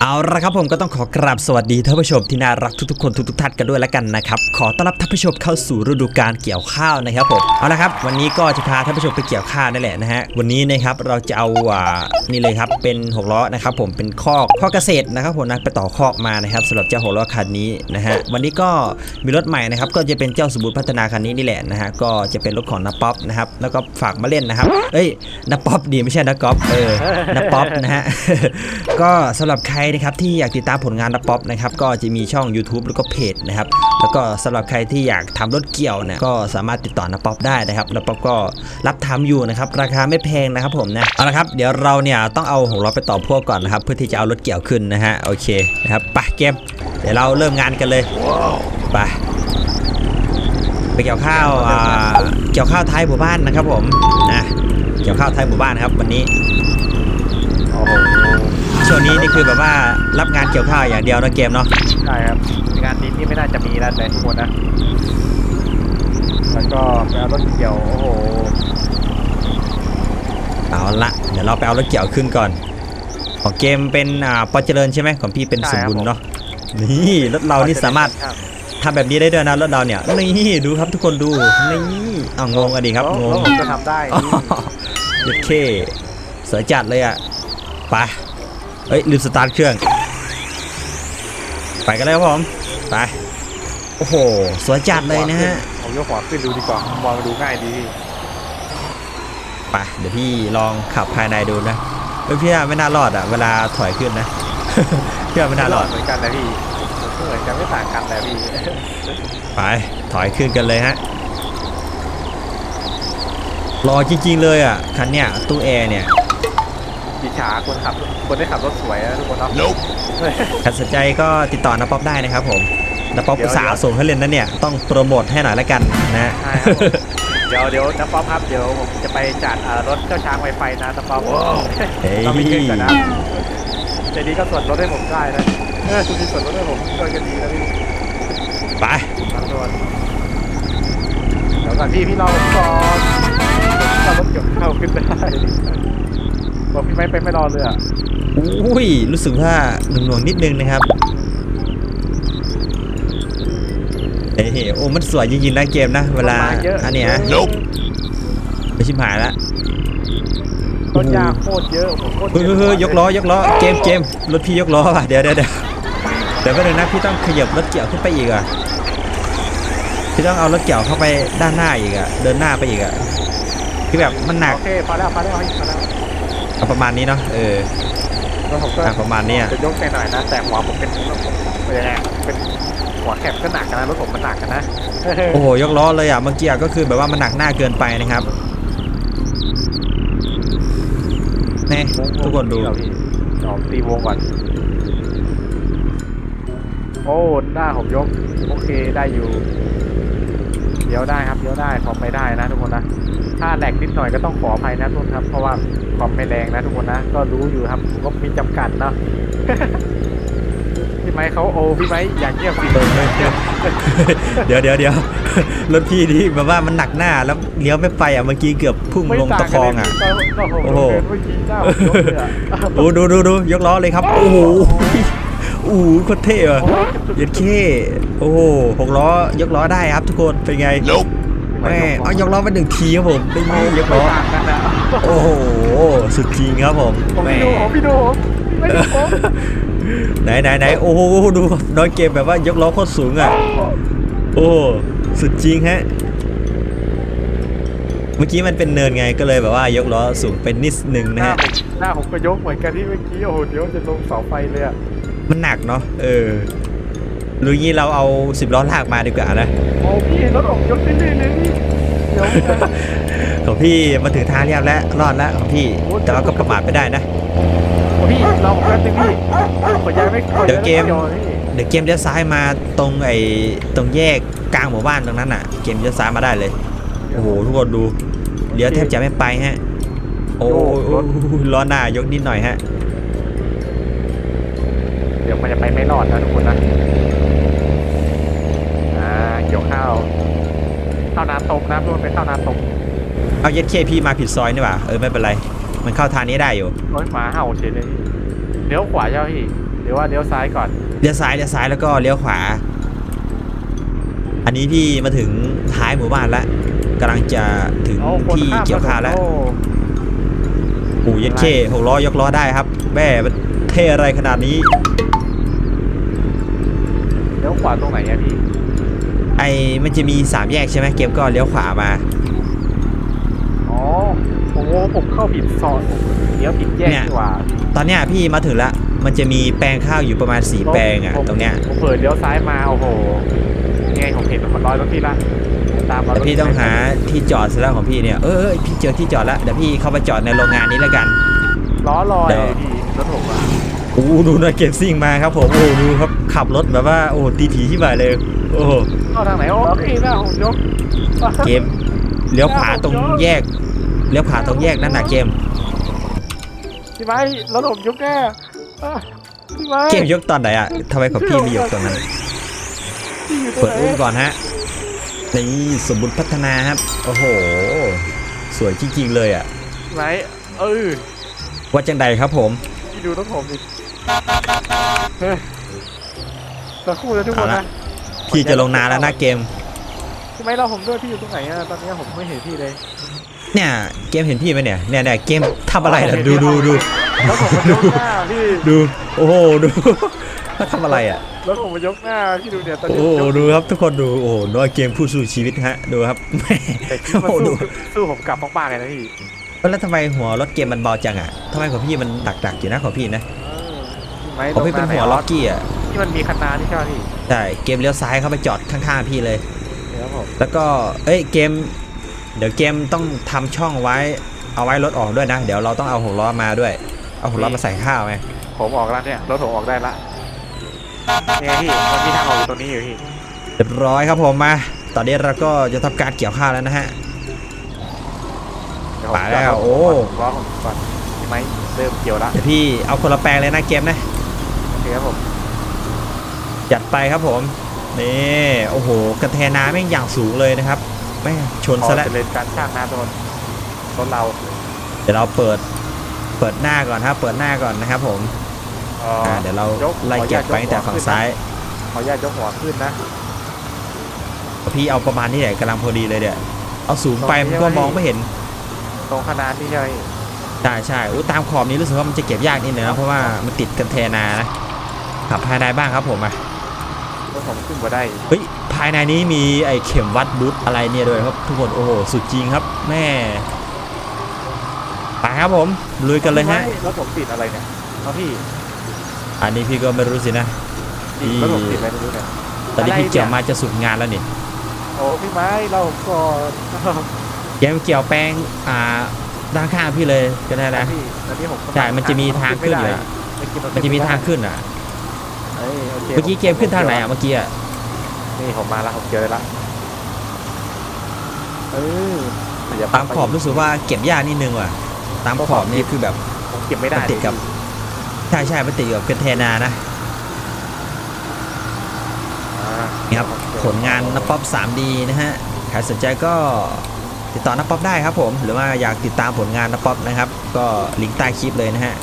เอาละครับผมก็ต้องขอกราบสวัสดีท่านผู้ชมที่น่ารักทุกๆคนทุกๆท่านกันด้วยแล้วกันนะครับขอต้อนรับท่านผู้ชมเข้าสู่ฤดูกาลเกี่ยวข้าวนะครับผมเอาละครับ วันนี้ก็จะพาท่านผู้ชมไปเกี่ยวข้าวนั่นแหละนะฮะวันนี้นะครับเราจะเอาอ่านี่เลยครับเป็นหกล้อนะครับผมเป็นคอกข้อกเกษตรนะครับผมนะไปต่อคอกมานะครับสำหรับเจ้าหกล้อคันนี้นะฮะวันนี้ก็มีรถใหม่นะครับก็จะเป็นเจ้าสมบูรณ์พัฒนาคันนี้นี่แหละนะฮะก็จะเป็นรถของนาป๊อปนะครับแล้วก็ฝากมาเล่นนะครับเอ้ยนาป๊อปดีไม่ใช่นาก๊อปเออนป๊อปนะฮะก็สำหรับใครนะครับที่อยากติดตามผลงานนาป๊อปนะครับก็จะมีช่อง YouTube แล้วก็เพจนะครับแล้วก็สำหรับใครที่อยากทำรถเกี่ยวเนี่ยก็สามารถติดต่อนาป๊อปได้นะครับนาป๊อปก็รับทำอยู่นะครับราคาไม่แพงนะครับผมนะเอาละครับเดี๋ยวเราเนี่ยต้องเอาของเราไปต่อพ่วงก่อนนะครับเพื่อที่จะเอารถเกี่ยวขึ้นนะฮะโอเคนะครับไปเกมเดี๋ยวเราเริ่มงานกันเลยไปไปเกี่ยวข้าวเกี่ยวข้าวท้ายหมู่บ้านนะครับผมนะเกี่ยวข้าวท้ายหมู่บ้านครับวันนี้ ช่วงนี้นี่คือแบบว่ารับงานเกี่ยวข้าวอย่างเดียวนะเกมเนาะใช่ครับงานนี้นี่ไม่น่าจะมีแล้วเลยทุกคนนะ แล้วก็ไปเอารถเกี่ยวโอ้โหเอาละเดี๋ยวเราไปเอารถเกี่ยวขึ้นก่อน ของเกมเป็นอ่าปอเจริญใช่ไหมของพี่เป็นใช่สมครับบูรณ์เนาะนี่รถเรานี่สามารถทำแบบนี้ได้ด้วยนะรถเราเนี่ยนี่ดูครับทุกคนดูนี่เอางงอะดีครับแล้วงแล้วงผมก็ทำได้อ๋อนี่เด็ดเคสวยจัดเลยอะไป เอ้ยลืมสตาร์ทเครื่อง ไปกันเลยครับผมไปโอ้โหสวยจัดเลยนะฮะผมยกขวาขึ้นดูดีกว่ามองดูง่ายดีไปเดี๋ยวพี่ลองขับภายในดูนะเฮ้ยพี่ว่าไม่น่ารอดอะเวลาถอยขึ้นนะพี่ว่าไม่น่ารอดเหมือนกันนะพี่เหมือนกันไม่ต่างกันแต่พี่ไปถอยขึ้นกันเลยฮะรอจริงๆเลยอะคันเนี้ยตู้แอร์เนี่ย ดิฉาคนขับ คนได้ขับรถสวยนะทุกคนเนาะใครสนใจก็ติดต่อนาป๊อปได้นะครับผมนาป๊อปเดี๋อุยวตส่าห์ส่งให้เล่นนะเนี่ยต้องโปรโมทให้หน่อยละกันนะใช่ครับผมเดี๋ยวเดี๋ยวน้ำป๊อปครับเดี๋ยวผมจะไปจัดอ่ารถเจ้าช้างไวไฟนะน้ำป๊อปเฮ้ยเราไปขึ้นก่อนนะในนี้ก็ส่วนลดให้ผมได้นะเออคุณมีส่วนลดให้ผมก็จะดีนะพี่ไปบางส่วนเดี๋ยวก่อนพี่พี่รอผมก่อนถ้ารถเกี่ยวเข้าขึ้นได้ บอกพี่ไม่ไปไม่รอเลยอะอุ้ยรู้สึกว่าหน่วงๆนิดนึงนะครับเฮ้ยโอ้มันสวยจริงๆนะเกมนะ เวลาต้นไม้เยอะอันเนี้ยเยอะไปชิมหายละต้นยางโคตรเยอะผมโคตรเฮ้ยเฮ้ยเฮ้ยยกล้อยกล้อเกมเกมรถพี่ยกล้อว่ะเดี๋ยวเดี๋ยวเดี๋ยวเดี๋ยวแป๊บนึงนะพี่ต้องขยับรถเกี่ยวขึ้นไปอีกอะพี่ต้องเอารถเกี่ยวเข้าไปด้านหน้าอีกอะเดินหน้าไปอีกอะที่แบบมันหนักโอเคพอแล้วพอแล้วพอแล้ว เอาประมาณนี้เนาะเออแล้วผมก็อะประมาณเนี้ยจะยกไปหน่อยนะ แต่หัวผมเป็นเป็นยังไงเป็นหัวแคบก็หนักกันนะรถผมมันหนักกันนะโอ้โหยกล้อเลยอะเมื่อกี้อะก็คือแบบว่ามันหนักหน้าเกินไปนะครับนี่ทุกคนดูเอาพี่จอมตีวงก่อนโอ้หน้าผมยกโอเคได้อยู่เดี๋ยวได้ครับเดี๋ยวได้พอไปได้นะทุกคนนะถ้าแหลกนิดหน่อยก็ต้องขออภัยนะทุกคนครับเพราะว่า ความไม่แรงนะทุกคนนะ ก็รู้อยู่ครับก็มีจำกัดเนาะพี่ไม้เขาโอ้พี่ไม้อย่างเงียบสิเดี๋ยวเดี๋ยวเดี๋ยวรถพี่นี่แบบว่ามันหนักหน้าแล้วเลี้ยวไม่ไปอะเมื่อกี้เกือบพุ่งลงตะคองอะโอ้โอ้โหโหเมื่อกี้หน้าผมยกเลยอะโอ้ดูดูดูยกล้อเลยครับโอ้โหโอ้โหโคตรเท่อะโอ้ยเย็ดเข้โอ้โหหกล้อยกล้อได้ครับทุกคนเป็นไง แม่เอายกล้อมาหนึ่งทีครับผมเป็นไงยกล้อต่างกันนะโอ้โหสุดจริงครับผมผมแม่พี่ดูผมพี่ดูผมไม่ดูผมไหนไหนไหนโอ้โหดูน้อยเกมแบบว่ายกล้อโคตรสูงอะโอ้สุดจริงฮะเมื่อกี้มันเป็นเนินไงก็เลยแบบว่ายกล้อสูงเป็นนิดนึงหนะน้าฮะผมหน้าผมก็ยกเหมือนกันที่เมื่อกี้โอ้โหเดี๋ยวจะลงเสาไฟเลยอะมันหนักเนาะเออ รู้งี้เราเอาสิบล้อลากมาดีกว่านะโอ้พี่รถผมยกเรื่อยๆเลยนี่เดี๋ยวนะของพี่มาถึงทางเรียบแล้วรอดแล้วของพี่แต่ว่าก็ประมาทไม่ได้นะโอ้พี่รอผมแป๊บนึงพี่ขอย้ายไม่ขอเดี๋ยวเกมไดี๋ยวพี่เดี๋ยวเกมเลี้ยวซ้ายมาตรงไอ้ตรงแยกกลางหมู่บ้านตรงนั้นอะ เกมเลี้ยวซ้ายมาได้เลยโอ้โหทุกคนดูเลี้ยวแทบจะไม่ไปฮะ โอ้ยโอ้ยโอ้ยล้อหน้ายกนิดหน่อยฮะ เดี๋ยวมันจะไปไม่รอดนะทุกคนนะอ่าเกี่ยวข้าวข้าวนาตกนะทุกคนไปข้าวนาตกเอาเย็ดเคพี่มาผิดซอยนี่หว่าเออไม่เป็นไร มันเข้าทางนี้ได้อยู่รถหมาเห่าเฉยเลยเดี๋ยวลี้ยวขวาใช่ไหมพี่หรือว่าเลี้ยวซ้ายก่อนเลี้ยวซ้ายเลี้ยวซ้ายแล้วก็เลี้ยวขวา อันนี้พี่มาถึงท้ายหมู่บ้านแล้วกำลังจะถึงเอาคนที่ข้ามเกี่ยวข้าวแล้วโอ้โอ้ยดเคหกล้อยกล้อได้ครับแม่มันเท่อะไรขนาดนี้เลี้ยวขวาตรงไหนอะพี่ ไอ้มันจะมีสามแยกใช่ไหมเกมก็เลี้ยวขวามา อ๋อโอ้โหผมเข้าผิดซอยผมเลี้ยวผิดแยกเนี่ยดีกว่าตอนเนี้ยพี่มาถึงแล้วมันจะมีแปลงข้าวอยู่ประมาณสีแปลงอะผมตรงเนี้ยผมเปิดเลี้ยวซ้ายมาโอ้โหยังไงผมเห็นมันร้อยรถพี่ละตามมาแต่พี่ต้องหาที่จอดซะแล้วของพี่เนี่ยเออเออพี่เจอที่จอดแล้วเดี๋ยวพี่เข้าไปจอดในโรงงานนี้แล้วกันล้อลอยเดี๋ยวเลยพี่รถผมอะโอ้ดูนะเก็บซิ่งมาครับผมโอ้ดูครับขับรถแบบว่าโอ้ตีถีที่บ่ายเลย โอ้เข้าทางไหนโอ้พี่หน้าผมยกเกมเลี้ยวขวาตรงแยกเลี้ยวขวาตรงแยกนั่นน่ะเกมพี่ไม้รถผมยกแน่อะพี่ไม้เกมยกตอนไหนอะทำไมของพี่ไม่ยกตรงนั้นพี่อยู่ตรงเปิดไหนอุ้มก่อนฮะนี่สมบุญพัฒนาครับโอ้โห สวยจริงๆเลยอะพี่ไม้เออว่าจังใดครับผมพี่ดูรถผมดิเฮ้ยสักครู่นะทุกคนเอาละนะ พี่จะลงนาแล้วนะเกมพี่ไม้เราผมด้วยพี่อยู่ตรงไหนอะตอนนี้ผมไม่เห็นพี่เลย เนี่ยเกมเห็นพี่ไหมเนี่ยเนี่ยเนี่ยเกมทำอะไรล่ะดูดูดูรถผมมันยกหน้าพี่ดูโอ้โหดูเขาทำอะไรอะรถผมมันยกหน้าพี่ดูเนี่ยตอนโอ้นี้โหยกดูครับทุกคนดูโอ้โหน้อยเกมผู้สู้ชีวิตฮะดูครับแม่แต่คิดว่าโอ้โหสู้ดูสู้ผมกลับมากๆเลยนะพี่แล้วทำไมหัวรถเกมมันเบาจังอะทำไมของพี่มันดักๆอยู่นะของพี่นะพี่ ไม้ของพี่เป็นหัวล็อกกี้อะที่มันมีคันนาที่ใช่ไหมพี่ใช่เกมเลี้ยวซ้ายเข้าไปจอดข้างๆพี่เลย เดี๋ยวผมแล้วก็เอ้ยเกม เดี๋ยวเกมต้องทำช่องไว้เอาไว้รถออกด้วยนะ เดี๋ยวเราต้องเอาหกล้อมาด้วย เอาหกล้อมาใส่ข้าวไงผมออกแล้วเนี่ยรถผมออกได้ละเนี่ยพี่มันมีทางออกอยู่ตรงนี้อยู่พี่เรียบร้อยครับผมมา ตอนนี้เราก็จะทำการเกี่ยวข้าวแล้วนะฮะ เดี๋ยวผมไปแล้วจอดรถโอ้ผมล้อผมก่อนพี่ไม้เริ่มเกี่ยวละ เดี๋ยวพี่เอาคนละแปลงเลยนะเกมนะโอ เคครับผมจัดไปครับผมนี่โอ้โหกระแทน้ำแม่งอย่างสูงเลยนะครับแม่งชนพอซะแล้วจะเล่นการช่างหน้าตัวรถเราเดี๋ยวเราเปิดเปิดหน้าก่อนครับเปิดหน้าก่อนนะครับผมเอ่ออ่าเดี๋ยวเรายกไล่เก็บไปตั้งแต่ฝั่งซ้ายขออนุญาตยกหัวขึ้นนะ พี่เอาประมาณนี้แหละกำลังพอดีเลยเดี๋ยวเอาสูงไปมันก็มองไม่เห็น ตรงขนาดที่ใช่ไหมใช่ใช่อุ๊ยตามขอบนี้รู้สึกว่ามันจะเก็บยากนิดนึงนะเพราะว่ามันติดกันแทนานะ ขับภายในบ้างครับผมอะรถผมขึ้นมาได้เฮ้ยภายในนี้มีไอ้เข็มวัดบูทอะไรเนี่ยด้วยครับทุกคนโอ้โหสุดจริงครับแม่ไปครับผมลุยกันเลยฮะไม่รถผมติดอะไรเนี่ยเอาพี่ อันนี้พี่ก็ไม่รู้สินะติดพี่รถผมติดอะไรไม่รู้เนี่ยตอนนี้พี่อะไรเนี่ยเกี่ยวมาจะสุดงานแล้วนี่โอ้พี่ไม้เราก่อนแกมเกี่ยวแป้งอ่าด้านข้างพี่เลยก็ได้นะพี่ตอนนี้ผมใช่มันจะมีทางขึ้นอยู่อะมันจะมีทางขึ้นอะเอ้ ยโคเมื่อกี้เกมขึ้นทางไหนอะเมื่อกี้อะนี่ผมมาแล้วผมเจอแล้วเอออย่ตามขอบรู้สึกว่าเก็บยากนิดนึงว่ะ ตามขอบนี่คือแบบผมเก็บไม่ได้มันติดกับใช่ใช่มันติดกับกันแทนานะอ่านี่ครับผลงานนับป๊อป 3D นะฮะใครสนใจก็ติดต่อนับป๊อปได้ครับผมหรือว่าอยากติดตามผลงานนับป๊อปนะครับ ก็ลิงก์ใต้คลิปเลยนะฮะ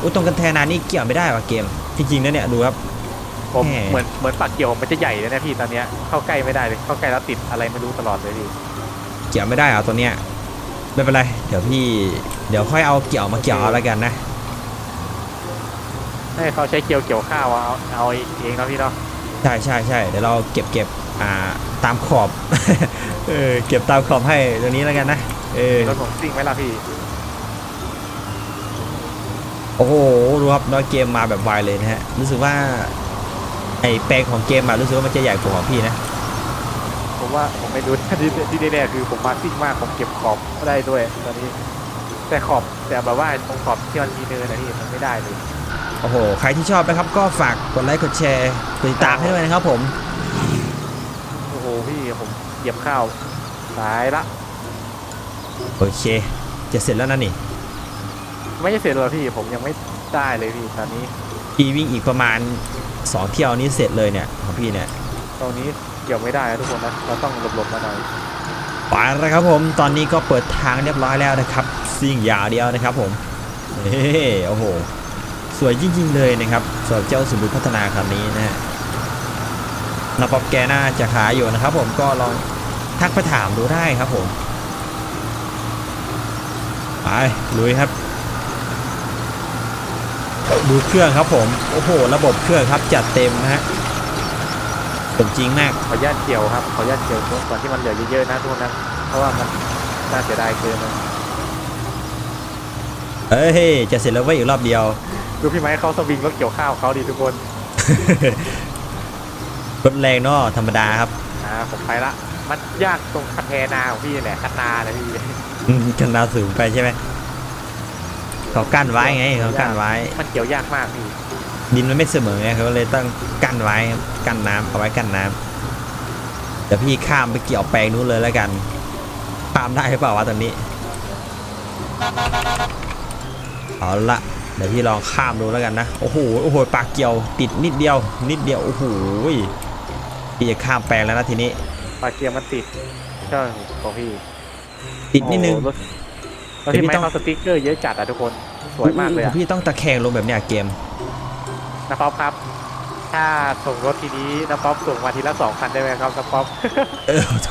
อุ้ยตรงกันแทนานี่เกี่ยวไม่ได้ว่ะเกมจริงๆนะเนี่ยดูครับ ผมแหม่เหมือนเหมือนปากเกี่ยวผมมันจะใหญ่เลยนะพี่ตอนเนี้ยเข้าใกล้ไม่ได้เลยเข้าใกล้แล้วติดอะไรไม่รู้ตลอดเลยพี่เกี่ยวไม่ได้เหรอตัวเนี้ยไม่เป็นไรเดี๋ยวพี่เดี๋ยวค่อยเอาเกี่ยวมาเกี่ยวเอาแล้วกันนะให้เขาใช้เกี่ยวเกี่ยวข้าวเอาเอาเองเนาะพี่เนาะใช่ใช่ใช่เดี๋ยวเราเก็บเก็บอ่าตามขอบเออเก็บตามขอบให้ตรงนี้แล้วกันนะเออรถผมซิ่งไหมล่ะพี่โอ้โหดูครับน้อยเกมมาแบบไวเลยนะฮะรู้สึกว่าไอ แปลงของเกมอะรู้สึกว่ามันจะใหญ่กว่าของพี่นะผมว่าผมไม่รู้ที่ที่แน่ๆคือผมมาซิ่งมากผมเก็บขอบไม่ได้ด้วยตอนนี้ แต่ขอบแต่แบบว่าตรงขอบที่มันมีเนินนะพี่มันไม่ได้เลยโอ้โหใครที่ชอบนะครับก็ฝากกดไลค์กดแชร์กดติดตามให้ด้วยนะครับผมโอ้โหพี่ผมเหยียบข้าวตายละโอเค จะเสร็จแล้วนะนี่ ไม่จะเสร็จหรอพี่ผมยังไม่ได้เลยพี่ตอนนี้ พี่วิ่งอีกประมาณสองเที่ยวนี้เสร็จเลยเนี่ยของพี่เนี่ยตรงนี้เกี่ยวไม่ได้นะทุกคนนะเราต้องหลบๆมาหน่อยไปแล้วครับผมตอนนี้ก็เปิดทางเรียบร้อยแล้วนะครับซิ่งยาวเดียวนะครับผมเฮ้โอ้โหสวยจริงๆเลยนะครับสำหรับเจ้าสุนุพัฒนาคันนี้นะฮะนาป๊อปแกน่าจะขายอยู่นะครับ ผมก็ลองทักไปถามดูได้ครับผมไปลุยครับ ดูเครื่องครับผม โอ้โห ระบบเครื่องครับจัดเต็มนะฮะสมจริงมาก ขออนุญาตเกี่ยวครับ ขออนุญาตเกี่ยวก่อนที่มันเหลือเยอะๆนะทุกคนนะ เพราะว่ามันน่าเสียดายเกินนะเอ้ยจะเสร็จแล้วเว้ยอีกรอบเดียว ดูพี่ไม้เขาสวิงรถเกี่ยวข้าวเขาดีทุกคน รถแรงเนาะธรรมดาครับ อ่าผมไปละ มันยากตรงคันแทนาของพี่แหละคันนาเลยพี่อืมกันดาวสูงไปใช่ไหม เขากั้นไว้ไงเขากั้นไว้ มันเกี่ยวยากมากพี่ดินมันไม่เสมอไงเขาเลยต้องกั้นไว้ครับกั้นน้ำเอาไว้กั้นน้ำเดี๋ยวพี่ข้ามไปเกี่ยวแปลงนู้นเลยแล้วกันข้ามได้หรือเปล่าวะตอนนี้เอาละเดี๋ยวพี่ลองข้ามดูแล้วกันนะโอ้โหโอ้โหปากเกี่ยวติดนิดเดียว นิดเดียวโอ้โหพี่จะข้ามแปลงแล้วนะทีนี้ปลาเกียร์มันติดใช่ของพี่ติดนิดนึงโอ้รถ รถแต่พี่ที่ไม้ต้องเขาสติ๊กเกอร์เยอะจัดอะทุกคน สวยมากเลยอะพี่ต้องตะแคงลงแบบเนี้ยเกมนะป๊อปครับ ถ้าส่งรถทีนี้นะป๊อปส่งมาทีละสองคันได้ไหมครับนะป๊อปเออโถ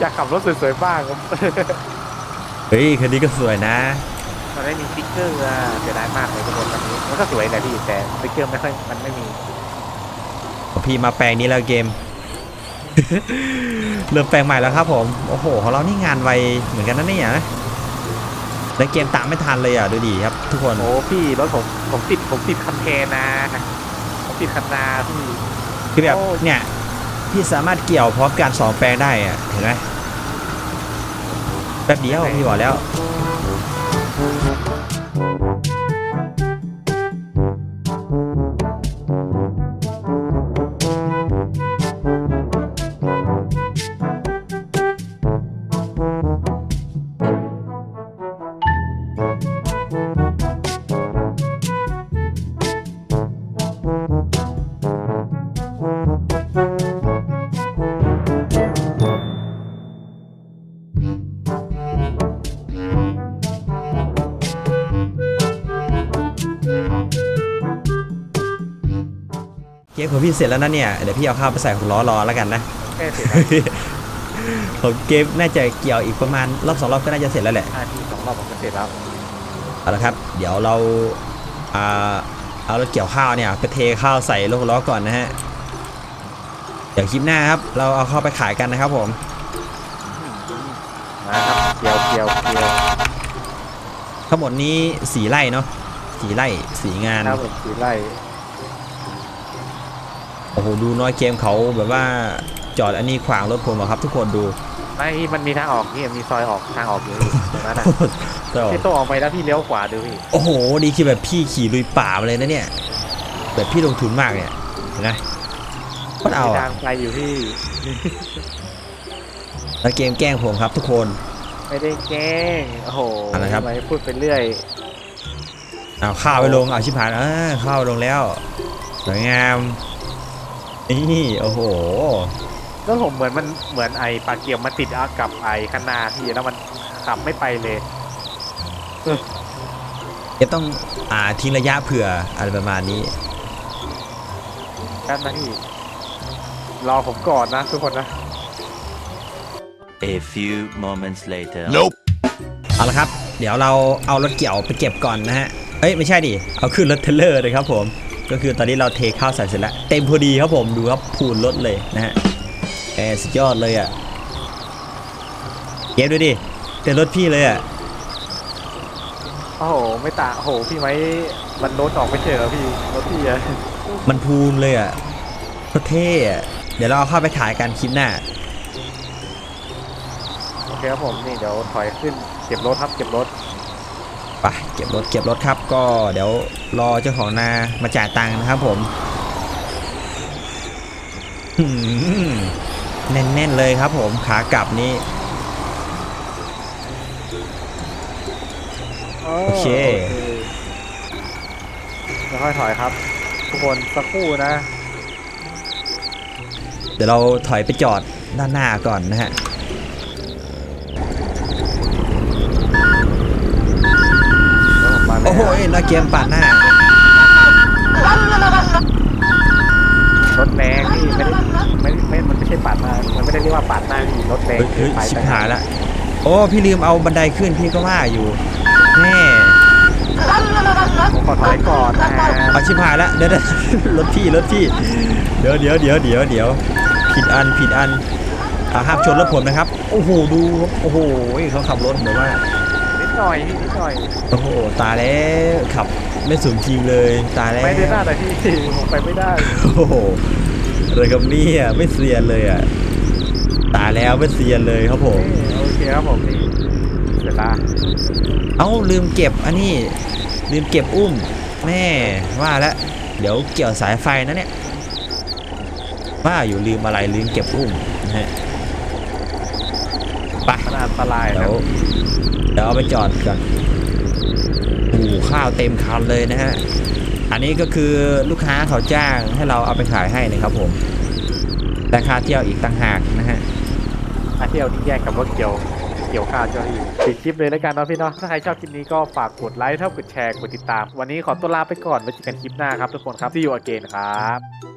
อยากขับรถสวยๆบ้างครับเฮ้ยคันนี้ก็สวยนะมันไม่มีสติ๊กเกอร์อะเสียดายมากเลยทุกคนคันนี้มันก็สวยแหละพี่แต่สติ๊กเกอร์ไม่ค่อยมันไม่มีของพี่มาแปลงนี้แล้วเกมเริ่มแปลงใหม่แล้วครับผม โอ้โห ของเรานี่งานไวเหมือนกันนะเนี่ย นะแล้วเกมตามไม่ทันเลยอะดูดีครับ ทุกคนโอ้พี่รถผมผมติดผมติดคันเทนาผมติดคันนาพี่คือแบบโอ้เนี่ยพี่สามารถเกี่ยวพร้อมกันสองแปลงได้อะเห็นไหมแป๊บเดียวพี่บอกแล้ว ของพี่เสร็จแล้วนะเนี่ย เดี๋ยวพี่เอาข้าวไปใส่ของล้อรอแล้วกันนะ แค่เสร็จแล้วของเกมน่าจะเกี่ยวอีกประมาณรอบสองรอบก็น่าจะเสร็จแล้วแหละห้าทีสองรอบผมก็เสร็จแล้วเอาละครับ เดี๋ยวเราอ่าเอารถเกี่ยวข้าวเนี่ยไปเทข้าวใส่รถล้อก่อนนะฮะ เดี๋ยวคลิปหน้าครับ เราเอาเข้าไปขายกันนะครับผม มาครับเกี่ยวเกี่ยวเกี่ยวทั้งหมดนี้สีไร่เนาะสีไร่สีงาน ครับผมสีไล่โอ้โหดูน้อยเกมเขาแบบว่าจอดอันนี้ขวางรถผมอะครับ ทุกคนดูไม่พี่มันมีทางออกนี่มีซอยออกทางออกอยู่พี่ตรงนั้นอะโอ้โหพี่โตออกไปแล้วพี่เลี้ยวขวาดูพี่โอ้โหดีคือแบบพี่ขี่ลุยป่ามาเลยนะเนี่ยแบบพี่ลงทุนมากเนี่ยเห็นไหมโคตรเอามีอะทางไปอยู่พี่แล้วเกมแกล้งผมครับทุกคน ไม่ได้แกล้งโอ้โหอะไรครับทำไมพูดไปเรื่อยเอาข้าวไปลงเอาชิบหายเออข้าวลงแล้วสวยงาม นี่โอ้โห ก็ผมเหมือนมันเหมือนไอปลาเกียวมันติดอากับไอคันนาพี่แล้วมันขับไม่ไปเลยจะต้องอ่าทิ้งระยะเผื่ออะไรประมาณนี้กันนะพี่รอผมก่อนนะทุกคนนะ A few moments later. เอาละครับ เดี๋ยวเราเอารถเกี่ยวไปเก็บก่อนนะฮะ เอ้ย ไม่ใช่ดิ เอาขึ้นรถเทรลเลอร์เลยครับผม ก็คือตอนนี้เราเทข้าวใส่เสร็จแล้ว เต็มพอดีครับผมดูครับพูนรถเลยนะฮะแอร์สุดยอดเลยอะเก็บดูดิเต็มรถพี่เลยอะโอ้โหไม่ตาโอ้โหพี่ไม้มันรถออกไม่เจอพี่รถพี่อะมันพูนเลยอะโคตรเท่อะเดี๋ยวเราเอาเข้าไปขายกันคลิปหน้า โอเคครับผมนี่เดี๋ยวถอยขึ้นเก็บรถครับเก็บรถ ไปเก็บรถเก็บรถครับ ก็เดี๋ยวรอเจ้าของนามาจ่ายตังค์นะครับผมหืมแน่นๆเลยครับผมขากลับนี้โอเคแล้วค่อยถอยครับ ทุกคนสักครู่นะ เดี๋ยวเราถอยไปจอดด้านหน้าก่อนนะฮะ โอ้ยนาเกมปาดหน้ารถแรงนี่ไม่ได้ไม่ไม่มันไม่ใช่ปาดหน้ามันไม่ได้เรียกว่าปาดหน้านี่รถแรงเฮ้ยชิบหายละ โอ้พี่ลืมเอาบันไดขึ้นพี่ก็ว่าอยู่แน่ผมขอถอยก่อนนะอชิบหายละเดี๋วเดี๋ยวรถที่รถที่ เดี๋ยวเดี๋ยวเดี๋ยวเดี๋ยวเดี๋ยวผิดอันผิดอันอห้ามชนรถผมนะครับ โอ้โหดูโอ้โหเขาขับรถเหมือนว่า หน่อยพี่นิดหน่อยโอ้โหตายแล้วขับไม่สมจริงเลยตายแล้วไม่ได้หน้าแต่พี่ผมไปไม่ได้โอ้โหอะไรกับเนี่ยไม่เซียนเลยอะตายแล้วไม่เซียนเลยครับผมนี่โอเคครับผมนี่เสร็จละเอ้าลืมเก็บอันนี้ลืมเก็บอุ้มแม่ว่าแล้วเดี๋ยวเกี่ยวสายไฟนะเนี่ยว่าอยู่ลืมอะไรลืมเก็บอุ้มนะฮะไปมันอันตรายเดี๋นะยว เดี๋ยวเอาไปจอดก่อนโอ้ข้าวเต็มคันเลยนะฮะ อันนี้ก็คือลูกค้าเขาจ้างให้เราเอาไปขายให้นะครับผมราคาเที่ยวอีกต่างหากนะฮะอาเที่ยวนี่แยกกับรถเกี่ยวเกี่ยวข้าวเจ้าที่ปิดคลิปเลยแล้วกันเนาะพี่เนาะถ้าใครชอบคลิปนี้ก็ฝากกดไลค์เท่ากดแชร์กดติดตาม วันนี้ขอตัวลาไปก่อนไว้เจอกันคลิปหน้าครับทุกคนครับ see you again ครับ